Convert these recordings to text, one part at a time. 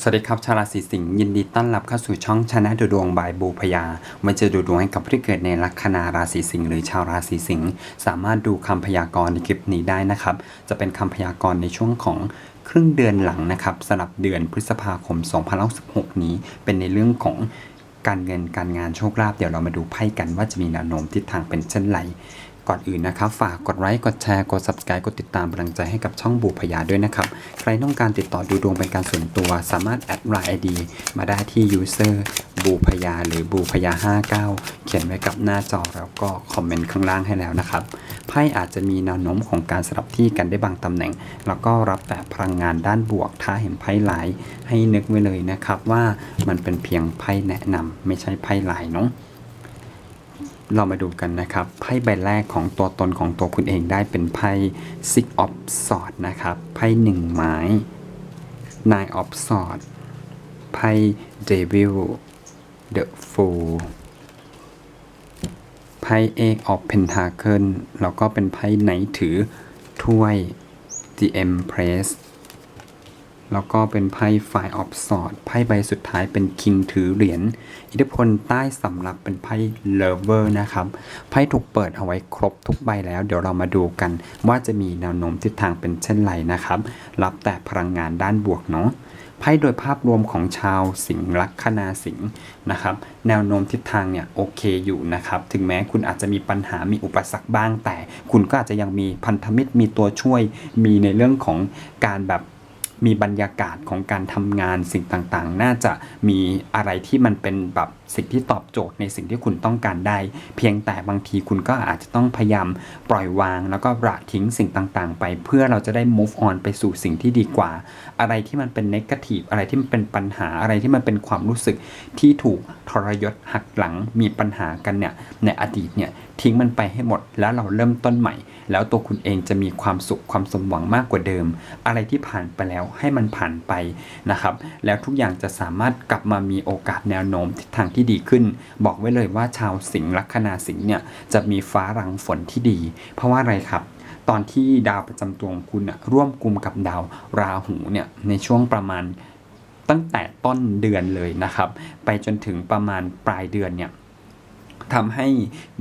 สวัสดีครับ ชาวราศีสิงห์ยินดีต้อนรับเข้าสู่ช่องชนะดูดวงบายบูพยามาเจอดูดวงให้กับผู้ที่เกิดในลัคนาราศีสิงห์หรือชาวราศีสิงห์สามารถดูคำพยากรณ์ในคลิปนี้ได้นะครับ จะเป็นคำพยากรณ์ในช่วงของครึ่งเดือนหลังนะครับสำหรับเดือนพฤษภาคม2016นี้ เป็นในเรื่องของการเงินการงานโชคลาภเดี๋ยวเรามาดูไพ่กันว่าจะมีแนวโน้มทิศทางเป็นเช่นไร ก่อนอื่นนะครับ ฝากกดไลค์กดแชร์กด subscribe กดติดตามกำลังใจให้กับช่องบูพยาด้วยนะครับ ใครต้องการติดต่อดูดวงเป็นการส่วนตัว สามารถแอดไลน์ ID มาได้ที่ user บูพยาหรือบูพยา59 เขียนไว้กับหน้าจอแล้วก็คอมเมนต์ข้างล่างให้แล้วนะครับไพ่อาจจะมีแนวโน้มของการสลับที่กันได้บางตำแหน่ง แล้วก็รับแต่พลังงานด้านบวก ถ้าเห็นไพ่หลายให้นึกไว้เลยนะครับว่ามันเป็นเพียงไพ่แนะนำไม่ใช่ไพ่หลายเนาะ เรามาดูกันนะครับ ไพ่ใบแรกของตัวตนของตัวคุณเองได้เป็นไพ่ Six of Swords นะครับ ไพ่หนึ่งไม้ Nine of Swords ไพ่ Devil The Fool ไพ่ Eight of Pentacle แล้วก็เป็นไพ่ไหนถือถ้วย The Empress แล้วก็เป็นไพ่ Five of Swords ไพ่ใบสุดท้ายเป็น King ถือเหรียญอิทธิพลใต้สำรับเป็นไพ่ Lover นะครับไพ่ถูกเปิดเอาไว้ครบทุกใบแล้ว เดี๋ยวเรามาดูกันว่าจะมีแนวโน้มทิศทางเป็นเช่นไรนะครับ รับแต่พลังงานด้านบวกเนาะไพ่โดยภาพรวมของชาวสิงห์ลัคนาสิงห์นะครับ แนวโน้มทิศทางเนี่ยโอเคอยู่นะครับ ถึงแม้คุณอาจจะมีปัญหามีอุปสรรคบ้างแต่ คุณก็อาจจะยังมีพันธมิตรมีตัวช่วย มีในเรื่องของการแบบ มีบรรยากาศของการทำงานสิ่งต่างๆ น่าจะมีอะไรที่มันเป็นแบบสิ่งที่ตอบโจทย์ในสิ่งที่คุณต้องการได้ เพียงแต่บางทีคุณก็อาจจะต้องพยายามปล่อยวาง แล้วก็ละทิ้งสิ่งต่างๆ ไป เพื่อเราจะได้ move on ไปสู่สิ่งที่ดีกว่า อะไรที่มันเป็น negative อะไรที่มันเป็นปัญหาอะไรที่มันเป็นความรู้สึกที่ถูกทรยศหักหลังมีปัญหากันเนี่ยในอดีตเนี่ย ทิ้งมันไปให้หมด แล้วเราเริ่มต้นใหม่ แล้วตัวคุณเองจะมีความสุขความสมหวังมากกว่าเดิม อะไรที่ผ่านไปแล้วให้มันผ่านไปนะครับ แล้วทุกอย่างจะสามารถกลับมามีโอกาสแนวโน้มทิศทางที่ดีขึ้น บอกไว้เลยว่าชาวสิงห์ลัคนาสิงห์เนี่ยจะมีฟ้ารังฝนที่ดี เพราะว่าอะไรครับตอนที่ดาวประจำตัวของคุณอะร่วมกลุ่มกับดาวราหูเนี่ยในช่วงประมาณตั้งแต่ต้นเดือนเลยนะครับ ไปจนถึงประมาณปลายเดือนเนี่ย ทำให้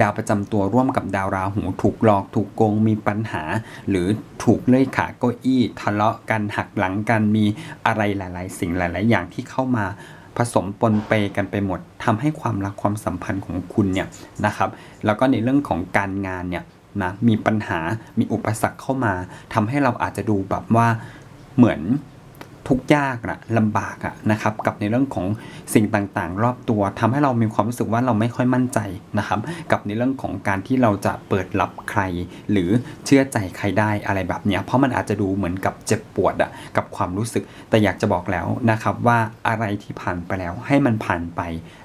ดาวประจำตัวร่วมกับดาวราหูถูกหลอกถูกโกงมีปัญหา หรือถูกเลื่อยขาเก้าอี้ ทะเลาะกันหักหลังกันมีอะไรหลาย ๆ สิ่งหลาย ๆ อย่างที่เข้ามาผสมปนเปกันไปหมดทำให้ความรักความสัมพันธ์ของคุณเนี่ยนะครับ แล้วก็ในเรื่องของการงานเนี่ยนะมีปัญหามีอุปสรรคเข้ามาทำให้เราอาจจะดูแบบว่าเหมือน ทุกยากนะลำบากอะนะครับกับในเรื่องของสิ่งต่างๆ รอบตัวทำให้เรามีความรู้สึกว่าเราไม่ค่อยมั่นใจนะครับ กับในเรื่องของการที่เราจะเปิดรับใคร หรือเชื่อใจใครได้อะไรแบบเนี้ยเพราะมันอาจจะดูเหมือนกับเจ็บปวดอะกับความรู้สึก แต่อยากจะบอกแล้วนะครับว่าอะไรที่ผ่านไปแล้วให้มันผ่านไป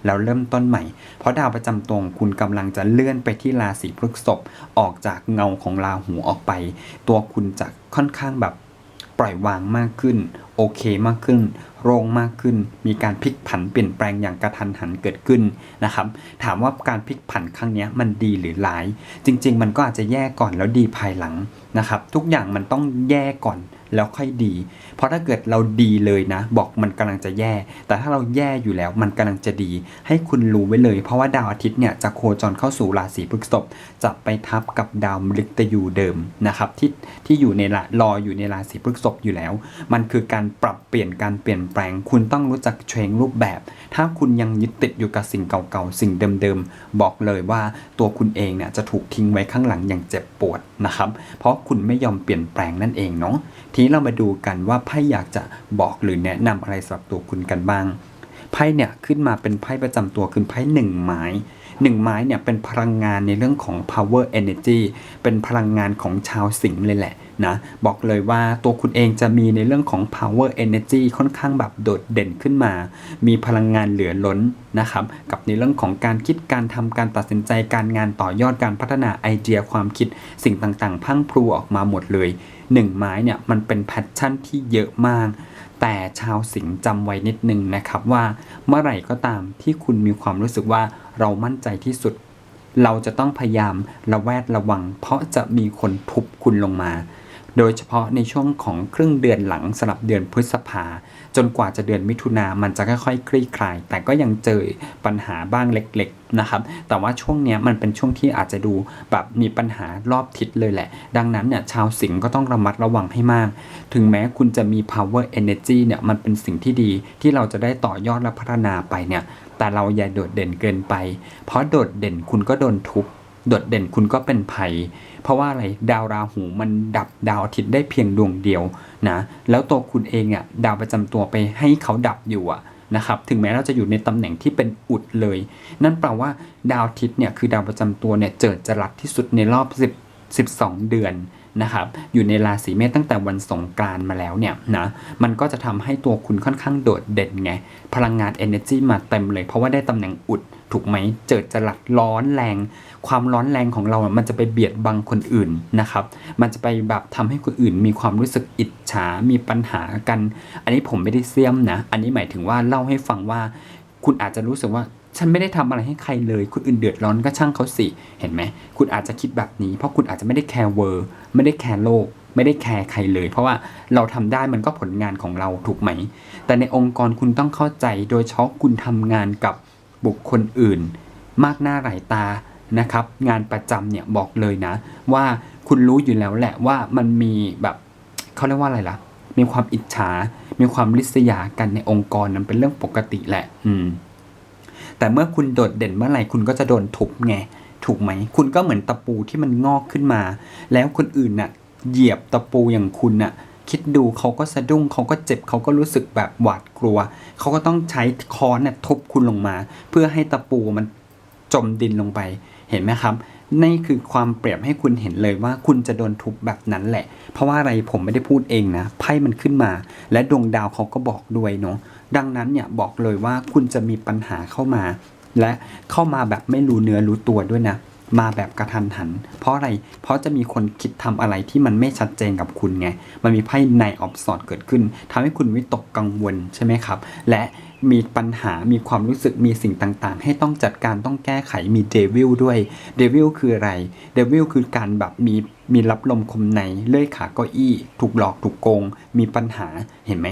แล้วเริ่มต้นใหม่ เพราะดาวประจำตัวงคุณกำลังจะเลื่อนไปที่ราศีพฤษภออกจากเงาของราหูออกไป ตัวคุณจะค่อนข้างแบบปล่อยวางมากขึ้น โอเคมากขึ้นโล่งมากขึ้น มีการพลิกผันเปลี่ยนแปลงอย่างกระทันหันเกิดขึ้นนะครับ ถามว่าการพลิกผันครั้งนี้มันดีหรือร้าย จริง ๆ มันก็อาจจะแย่ก่อนแล้วดีภายหลังนะครับ ทุกอย่างมันต้องแย่ก่อนแล้วค่อยดี เพราะถ้าเกิดเราดีเลยนะ บอกมันกำลังจะแย่ แต่ถ้าเราแย่อยู่แล้วมันกำลังจะดี ให้คุณรู้ไว้เลย เพราะว่าดาวอาทิตย์เนี่ยจะโคจรเข้าสู่ราศีพฤษภจะไปทับกับดาวมฤตยูเดิมนะครับที่ที่อยู่ในละรออยู่ในราศีพฤษภอยู่แล้ว มันคือการปรับเปลี่ยนการเปลี่ยนแปลง คุณต้องรู้จักเชงรูปแบบ ถ้าคุณยังยึดติดอยู่กับสิ่งเก่าๆ สิ่งเดิมๆ บอกเลยว่าตัวคุณเองเนี่ยจะถูกทิ้งไว้ข้างหลังอย่างเจ็บปวดนะครับ เพราะคุณไม่ยอมเปลี่ยนแปลงนั่นเองเนาะ ทีนี้เรามาดูกันว่าไพ่อยากจะบอกหรือแนะนำอะไรสำหรับตัวคุณกันบ้าง ไพ่เนี่ยขึ้นมาเป็นไพ่ประจำตัวคือไพ่หนึ่งไม้ หนึ่งไม้เนี่ยเป็นพลังงานในเรื่องของ power energy เป็นพลังงานของชาวสิงห์เลยแหละนะบอกเลยว่าตัวคุณเองจะมีในเรื่องของ power energy ค่อนข้างแบบโดดเด่นขึ้นมา มีพลังงานเหลือล้นนะครับ กับในเรื่องของการคิดการทำการตัดสินใจการงานต่อยอดการพัฒนาไอเดียความคิดสิ่งต่างๆ พังพรูออกมาหมดเลยหนึ่งไม้เนี่ยมันเป็นแพชชั่นที่เยอะมาก แต่ชาวสิงห์จำไว้นิดนึงนะครับว่าเมื่อไหร่ก็ตามที่คุณมีความรู้สึกว่าเรามั่นใจที่สุด เราจะต้องพยายามระแวดระวัง เพราะจะมีคนทุบคุณลงมา โดยเฉพาะในช่วงของครึ่งเดือนหลังสำหรับเดือนพฤษภา จนกว่าจะเดือนมิถุนามันจะค่อยๆคลี่คลาย แต่ก็ยังเจอปัญหาบ้างเล็กๆนะครับ แต่ว่าช่วงนี้มันเป็นช่วงที่อาจจะดูแบบมีปัญหารอบทิศเลยแหละ ดังนั้นเนี่ยชาวสิงห์ก็ต้องระมัดระวังให้มาก ถึงแม้คุณจะมี power energy เนี่ยมันเป็นสิ่งที่ดีที่เราจะได้ต่อยอดและพัฒนาไปเนี่ยแต่เราอย่าโดดเด่นเกินไป เพราะโดดเด่นคุณก็โดนทุบ โดดเด่นคุณก็เป็นภัย เพราะว่าอะไรดาวราหูมันดับดาวอาทิตย์ได้เพียงดวงเดียวนะแล้วตัวคุณเองอะดาวประจำตัวไปให้เขาดับอยู่อะนะครับถึงแม้เราจะอยู่ในตำแหน่งที่เป็นอุดเลย นั่นแปลว่าดาวอาทิตย์เนี่ยคือดาวประจำตัวเนี่ยเจิดจรัสที่สุดในรอบ10 12 เดือนนะครับอยู่ในราศีเมษตั้งแต่วันสงกรานมาแล้วเนี่ยนะมันก็จะทำให้ตัวคุณค่อนข้างโดดเด่นไงพลังงาน energy มาเต็มเลย เพราะว่าได้ตำแหน่งอุด ถูกไหมเจิดจรัสร้อนแรง ความร้อนแรงของเรามันจะไปเบียดบังคนอื่นนะครับ มันจะไปแบบทำให้คนอื่น มีความรู้สึกอิจฉา มีปัญหากัน อันนี้ผมไม่ได้เสียมนะ อันนี้หมายถึงว่าเล่าให้ฟังว่า คุณอาจจะรู้สึกว่าฉันไม่ได้ทำอะไรให้ใครเลย คนอื่นเดือดร้อนก็ช่างเขาสิ เห็นไหม คุณอาจจะคิดแบบนี้ เพราะคุณอาจจะไม่ได้แคร์เวอร์ ไม่ได้แคร์โลก ไม่ได้แคร์ใครเลย เพราะว่าเราทำได้มันก็ผลงานของเราถูกไหม แต่ในองค์กรคุณต้องเข้าใจ โดยเฉพาะคุณทำงานกับ บุคคลอื่น มากหน้าหลายตานะครับ งานประจำเนี่ยบอกเลยนะ ว่าคุณรู้อยู่แล้วแหละว่ามันมีแบบเขาเรียกว่าอะไรล่ะ มีความอิจฉา มีความริษยากันในองค์กรนั้นเป็นเรื่องปกติแหละ อืม แต่เมื่อคุณโดดเด่นเมื่อไหร่คุณก็จะโดนทุบไงถูกไหม คุณก็เหมือนตะปูที่มันงอกขึ้นมา แล้วคนอื่นน่ะ เหยียบตะปูอย่างคุณน่ะ คิดดูเขาก็สะดุ้งเขาก็เจ็บเขาก็รู้สึกแบบหวาดกลัว เขาก็ต้องใช้ค้อนเนี่ยทุบคุณลงมา เพื่อให้ตะปูมันจมดินลงไปเห็นไหมครับนี่คือความเปรียบให้คุณเห็นเลยว่าคุณจะโดนทุบแบบนั้นแหละ เพราะว่าอะไรผมไม่ได้พูดเองนะ ไพ่มันขึ้นมา และดวงดาวเขาก็บอกด้วยเนาะดังนั้นเนี่ยบอกเลยว่าคุณจะมีปัญหาเข้ามา และเข้ามาแบบไม่รู้เนื้อรู้ตัวด้วยนะ มาแบบกระทันหัน เพราะอะไร เพราะจะมีคนคิดทำอะไรที่มันไม่ชัดเจนกับคุณไง มันมีไพ่ในออฟสอดเกิดขึ้นทำให้คุณวิตกกังวลใช่ไหมครับ และมีปัญหา มีความรู้สึก มีสิ่งต่างๆ ให้ต้องจัดการ ต้องแก้ไข มีเดวิลด้วย เดวิลคืออะไร เดวิลคือการแบบมีมีรับลมคมใน เลื่อยขาเก้าอี้ ถูกหลอก ถูกโกง มีปัญหา เห็นไหม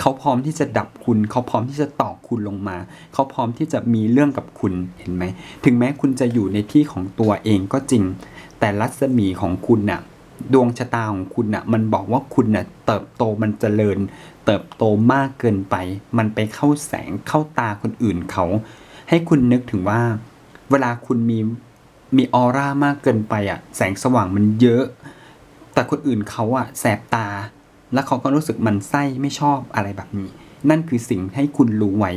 เขาพร้อมที่จะดับคุณ เขาพร้อมที่จะตอกคุณลงมา เขาพร้อมที่จะมีเรื่องกับคุณเห็นไหม ถึงแม้คุณจะอยู่ในที่ของตัวเองก็จริง แต่รัศมีของคุณน่ะ ดวงชะตาของคุณน่ะ มันบอกว่าคุณน่ะ เติบโตมันเจริญ เติบโตมากเกินไป มันไปเข้าแสงเข้าตาคนอื่นเขา ให้คุณนึกถึงว่า เวลาคุณมีมีออร่ามากเกินไปอะ แสงสว่างมันเยอะ แต่คนอื่นเขาอะแสบตา แล้วเขาก็รู้สึกมันไส้ไม่ชอบอะไรแบบนี้ นั่นคือสิ่งให้คุณรู้ไว้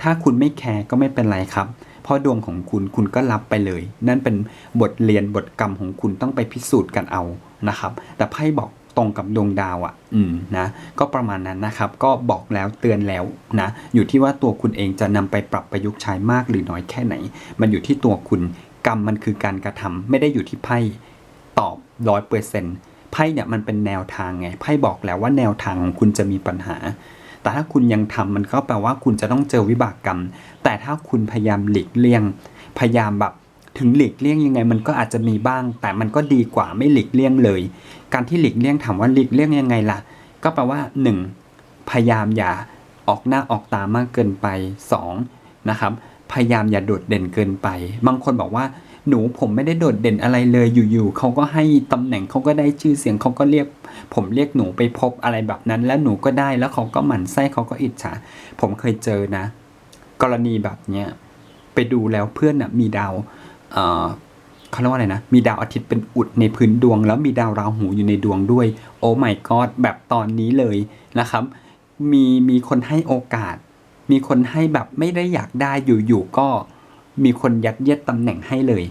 ถ้าคุณไม่แคร์ก็ไม่เป็นไรครับ เพราะดวงของคุณคุณก็รับไปเลย นั่นเป็นบทเรียนบทกรรมของคุณต้องไปพิสูจน์กันเอานะครับ แต่ไพ่บอกตรงกับดวงดาวอะ่ะ อืมนะ ก็ประมาณนั้นนะครับ ก็บอกแล้วเตือนแล้วนะ อยู่ที่ว่าตัวคุณเองจะนำไปปรับประยุกต์ใช้มากหรือน้อยแค่ไหน มันอยู่ที่ตัวคุณ กรรมมันคือการกระทำไม่ได้อยู่ที่ไพ่ตอบร้อยเปอร์เซ็นต์ ไพ่เนี่ยมันเป็นแนวทางไงไพ่บอกแล้วว่าแนวทางของคุณจะมีปัญหา แต่ถ้าคุณยังทำมันก็แปลว่าคุณจะต้องเจอวิบากกรรม แต่ถ้าคุณพยายามหลีกเลี่ยง พยายามแบบถึงหลีกเลี่ยงยังไง มันก็อาจจะมีบ้าง แต่มันก็ดีกว่าไม่หลีกเลี่ยงเลย การที่หลีกเลี่ยงถามว่าหลีกเลี่ยงยังไงล่ะ ก็แปลว่า 1. พยายามอย่าออกหน้าออกตามากเกินไป 2. นะครับพยายามอย่าโดดเด่นเกินไป บางคนบอกว่า หนูผมไม่ได้โดดเด่นอะไรเลยอยู่ๆเขาก็ให้ตำแหน่งเขาก็ได้ชื่อเสียงเขาก็เรียก ผมเรียกหนูไปพบอะไรแบบนั้น แล้วหนูก็ได้แล้วเขาก็หมั่นไส้เขาก็อิจฉาผมเคยเจอนะ กรณีแบบเนี้ยไปดูแล้วเพื่อนน่ะมีดาวเอ่อเขาเรียกว่าอะไรนะ มีดาวอาทิตย์เป็นอุดในพื้นดวง แล้วมีดาวราหูอยู่ในดวงด้วย โอ้ my god แบบตอนนี้เลยนะครับ มีมีคนให้โอกาส มีคนให้แบบไม่ได้อยากได้อยู่ๆก็ มีคนยัดเยียดตำแหน่งให้เลย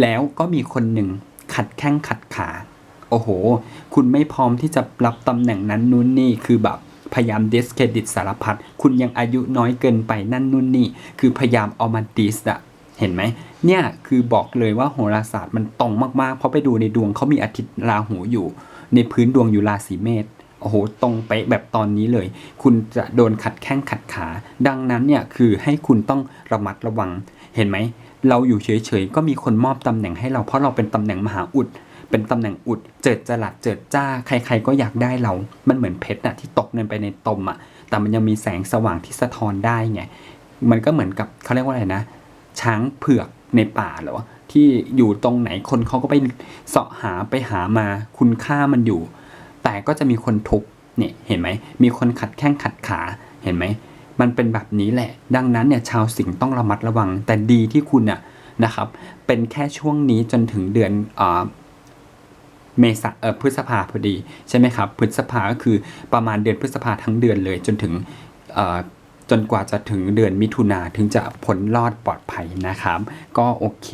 แล้วก็มีคนหนึ่งขัดแข้งขัดขา โอ้โห คุณไม่พร้อมที่จะรับตำแหน่งนั้นนู่นนี่คือแบบพยายามเดสเครดิตสารพัดคุณยังอายุน้อยเกินไปนั่นนู่นนี่ คือพยายามเอามาดิสอะเห็นไหม เนี่ยคือบอกเลยว่าโหราศาสตร์มันตรงมากๆ เพราะไปดูในดวงเขามีอาทิตย์ราหูอยู่ ในพื้นดวงอยู่ราศีเมษโอ้โห ตรงไปะแบบตอนนี้เลย คุณจะโดนขัดแข้งขัดขา ดังนั้นเนี่ยคือให้คุณต้องระมัดระวัง เห็นไหม เราอยู่เฉยๆ ก็มีคนมอบตำแหน่งให้เราเพราะเราเป็นตำแหน่งมหาอุด เป็นตำแหน่งอุด เจิดจรัสเจิดจ้า ใครๆก็อยากได้เรา มันเหมือนเพชรอะที่ตกเงินไปในตมอะแต่มันยังมีแสงสว่างที่สะท้อนได้ไง มันก็เหมือนกับเขาเรียกว่าอะไรนะ ช้างเผือกในป่าหรอ ที่อยู่ตรงไหนคนเขาก็ไปเสาะหาไปหามา คุณค่ามันอยู่ แต่ก็จะมีคนทุบเนี่ย เห็นไหม มีคนขัดแข้งขัดขา เห็นไหม มันเป็นแบบนี้แหละ ดังนั้นเนี่ยชาวสิงห์ต้องระมัดระวัง แต่ดีที่คุณน่ะนะครับ เป็นแค่ช่วงนี้จนถึงเดือนอเมษาเออพฤษภาพอดีใช่ไหมครับ พฤษภาก็คือประมาณเดือนพฤษภาทั้งเดือนเลยจนถึงเอ่อ จนกว่าจะถึงเดือนมิถุนาถึงจะผลรอดปลอดภัยนะครับ ก็โอเค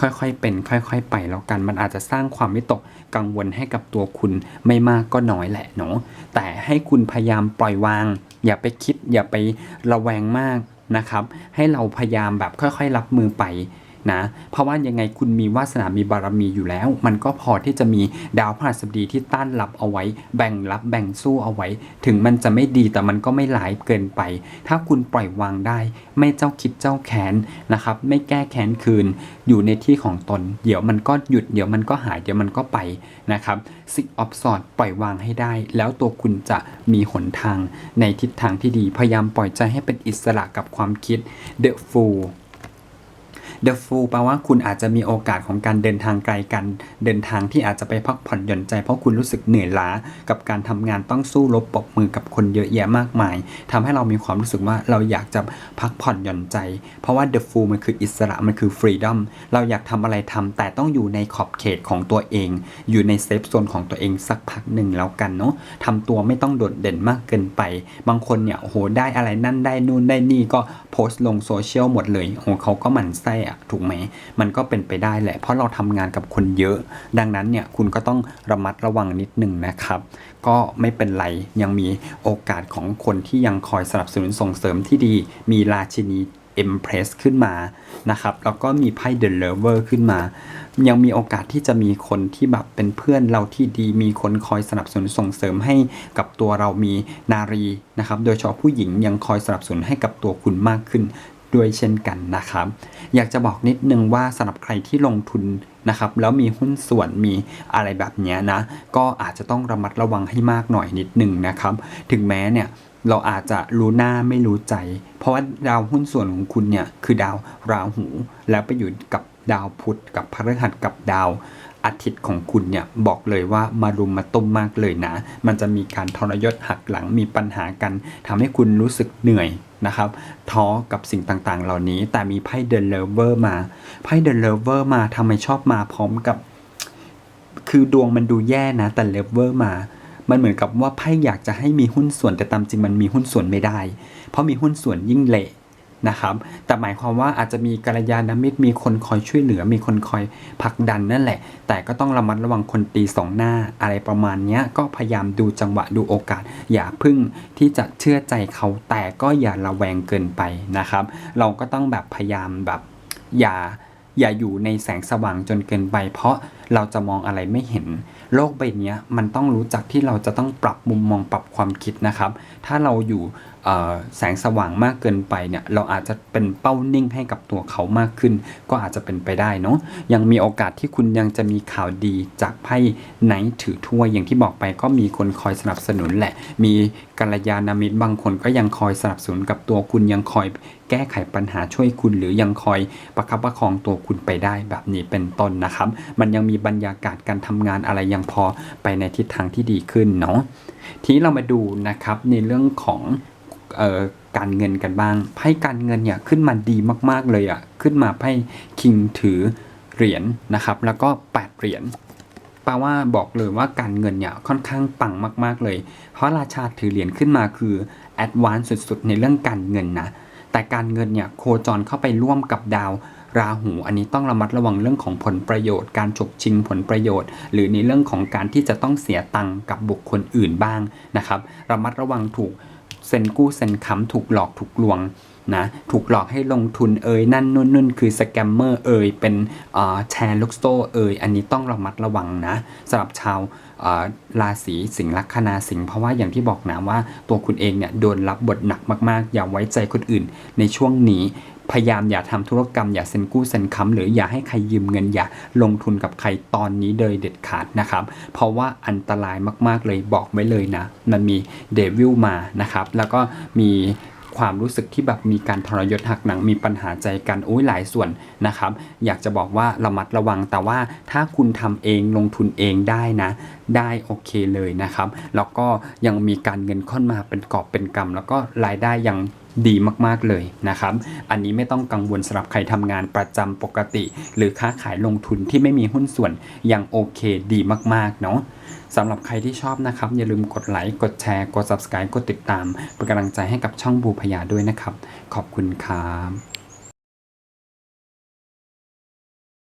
ค่อยๆเป็น ค่อย ๆ ไปแล้วกันมันอาจจะสร้างความวิตกกังวลให้กับตัวคุณไม่มากก็น้อยแหละเนาะแต่ให้คุณพยายามปล่อยวาง อย่าไปคิด อย่าไประแวงมากนะครับ ให้เราพยายามแบบค่อย ๆ รับมือไป นะเพราะว่ายังไงคุณมีวาสนามีบารมีอยู่แล้ว มันก็พอที่จะมีดาวพฤหัสบดีที่ต้านรับเอาไว้ แบ่งรับแบ่งสู้เอาไว้ ถึงมันจะไม่ดีแต่มันก็ไม่หลายเกินไป ถ้าคุณปล่อยวางได้ ไม่เจ้าคิดเจ้าแค้นนะครับ ไม่แก้แค้นคืน อยู่ในที่ของตน เดี๋ยวมันก็หยุดเดี๋ยวมันก็หายเดี๋ยวมันก็ไปนะครับสิกออฟสอดปล่อยวางให้ได้ แล้วตัวคุณจะมีหนทางในทิศทางที่ดีพยายามปล่อยใจให้เป็นอิสระกับความคิด The Fool The Fool แปลว่าคุณอาจจะมีโอกาสของการเดินทางไกลกัน เดินทางที่อาจจะไปพักผ่อนหย่อนใจ เพราะคุณรู้สึกเหนื่อยล้า กับการทำงานต้องสู้รบปบมือกับคนเยอะแยะมากมายทำให้เรามีความรู้สึกว่าเราอยากจะพักผ่อนหย่อนใจ เพราะว่า The Fool มันคืออิสระมันคือ Freedom เราอยากทำอะไรทำแต่ต้องอยู่ในขอบเขตของตัวเอง อยู่ในเซฟโซนของตัวเองสักพักหนึ่งแล้วกันเนาะทำตัวไม่ต้องโดดเด่นมากเกินไป บางคนเนี่ยโหได้อะไรนั่นได้นู่นได้นี่ก็โพสต์ลงโซเชียลหมดเลยโอ้โหเขาก็หมั่นไส้อะถูกไหมมันก็เป็นไปได้แหละ เพราะเราทำงานกับคนเยอะ ดังนั้นเนี่ยคุณก็ต้องระมัดระวังนิดหนึ่งนะครับ ก็ไม่เป็นไรยังมีโอกาสของคนที่ยังคอยสนับสนุนส่งเสริมที่ดี มีราชินี Empress ขึ้นมานะครับแล้วก็มีไพ่ The Lover ขึ้นมา ยังมีโอกาสที่จะมีคนที่แบบเป็นเพื่อนเราที่ดี มีคนคอยสนับสนุนส่งเสริมให้กับตัวเรามีนารีนะครับ โดยเฉพาะผู้หญิงยังคอยสนับสนุนให้กับตัวคุณมากขึ้น ด้วยเช่นกันนะครับ อยากจะบอกนิดนึงว่าสำหรับใครที่ลงทุนนะครับแล้วมีหุ้นส่วนมีอะไรแบบนี้นะ ก็อาจจะต้องระมัดระวังให้มากหน่อยนิดนึงนะครับ ถึงแม้เนี่ยเราอาจจะรู้หน้าไม่รู้ใจ เพราะว่าดาวหุ้นส่วนของคุณเนี่ยคือดาวราหู แล้วไปอยู่กับดาวพุธกับพฤหัสกับดาวอาทิตย์ของคุณเนี่ยบอกเลยว่ามารุมมาต้มมากเลยนะ มันจะมีการทรยศหักหลังมีปัญหากันทำให้คุณรู้สึกเหนื่อย นะครับท้อกับสิ่งต่างๆ เหล่านี้ แต่มีไพ่เดนเลเวอร์มาไพ่เดนเลเวอร์มาทำไมชอบมาพร้อมกับ คือดวงมันดูแย่นะ แต่เลเวอร์มา มันเหมือนกับว่าไพ่อยากจะให้มีหุ้นส่วนแต่ตามจริงมันมีหุ้นส่วนไม่ได้ เพราะมีหุ้นส่วนยิ่งเละ นะครับแต่หมายความว่าอาจจะมีกัลยาณมิตรมีคนคอยช่วยเหลือ มีคนคอยผลักดันนั่นแหละ แต่ก็ต้องระมัดระวังคนตีสองหน้าอะไรประมาณนี้ก็พยายามดูจังหวะดูโอกาส อย่าพึ่งที่จะเชื่อใจเขาแต่ก็อย่าระแวงเกินไปนะครับ เราก็ต้องแบบพยายามแบบอย่าอย่าอยู่ในแสงสว่างจนเกินไป เพราะเราจะมองอะไรไม่เห็น โลกใบนี้มันต้องรู้จักที่เราจะต้องปรับมุมมองปรับความคิดนะครับ ถ้าเราอยู่แสงสว่างมากเกินไปเนี่ยเราอาจจะเป็นเป้านิ่งให้กับตัวเขามากขึ้น ก็อาจจะเป็นไปได้เนาะยังมีโอกาสที่คุณยังจะมีข่าวดีจากไพ่ไหนถือถ้วยอย่างที่บอกไปก็มีคนคอยสนับสนุนแหละ มีกัลยาณมิตรบางคนก็ยังคอยสนับสนุนกับตัวคุณยังคอยแก้ไขปัญหาช่วยคุณหรือยังคอยประคับประคองตัวคุณไปได้แบบนี้เป็นต้นนะครับ มันยังมีบรรยากาศการทำงานอะไรยังพอไปในทิศทางที่ดีขึ้นเนาะทีนี้เรามาดูนะครับในเรื่องของ การเงินกันบ้างไพ่การเงินเนี่ยขึ้นมาดีมากๆเลยอะ่ะขึ้นมาไพ่คิงถือเหรียญนะครับ แล้วก็แปดเหรียญแปลว่าบอกเลยว่าการเงินเนี่ยค่อนข้างปังมาก ๆเลย เพราะราชาถือเหรียญขึ้นมาคือแอดวานซ์สุดๆ ในเรื่องการเงินนะแต่การเงินเนี่ยโคจรเข้าไปร่วมกับดาวราหู อันนี้ต้องระมัดระวังเรื่องของผลประโยชน์ การฉกชิงผลประโยชน์ หรือในเรื่องของการที่จะต้องเสียตังค์กับบุคคลอื่นบ้างนะครับ ระมัดระวังถูก เซ็นกู้เซ็นค้ำถูกหลอกถูกลวง นะถูกหลอกให้ลงทุนเอ่ยนั่นนู่นนู่นคือสแกมเมอร์เอ่ยเป็นแชร์ลูกโซ่เอ่ยอันนี้ต้องระมัดระวังนะสำหรับชาวราศีสิงห์ลัคนาสิงห์เพราะว่าอย่างที่บอกนะว่าตัวคุณเองเนี่ยโดนรับบทหนักมากๆ อย่าไว้ใจคนอื่น ในช่วงนี้พยายามอย่าทำธุรกรรมอย่าเซ็นกู้เซ็นค้ำหรืออย่าให้ใครยืมเงินอย่าลงทุนกับใครตอนนี้โดยเด็ดขาดนะครับ เพราะว่าอันตรายมากๆเลยบอกไว้เลยนะ มันมีเดวิลมานะครับ แล้วก็มี ความรู้สึกที่แบบมีการทรยศหักหนังมีปัญหาใจกันโอ้ยหลายส่วนนะครับ อยากจะบอกว่าระมัดระวังแต่ว่าถ้าคุณทำเองลงทุนเองได้นะ ได้โอเคเลยนะครับ แล้วก็ยังมีการเงินเข้ามาเป็นกอบเป็นกำแล้วก็รายได้ยังดีมากๆเลยนะครับ อันนี้ไม่ต้องกังวลสำหรับใครทำงานประจำปกติ หรือค้าขายลงทุนที่ไม่มีหุ้นส่วนยังโอเคดีมากๆเนาะสำหรับใครที่ชอบนะครับ อย่าลืมกดไลค์กดแชร์ กด subscribe กดติดตาม เป็นกำลังใจให้กับช่องบูพยาด้วยนะครับ ขอบคุณครับ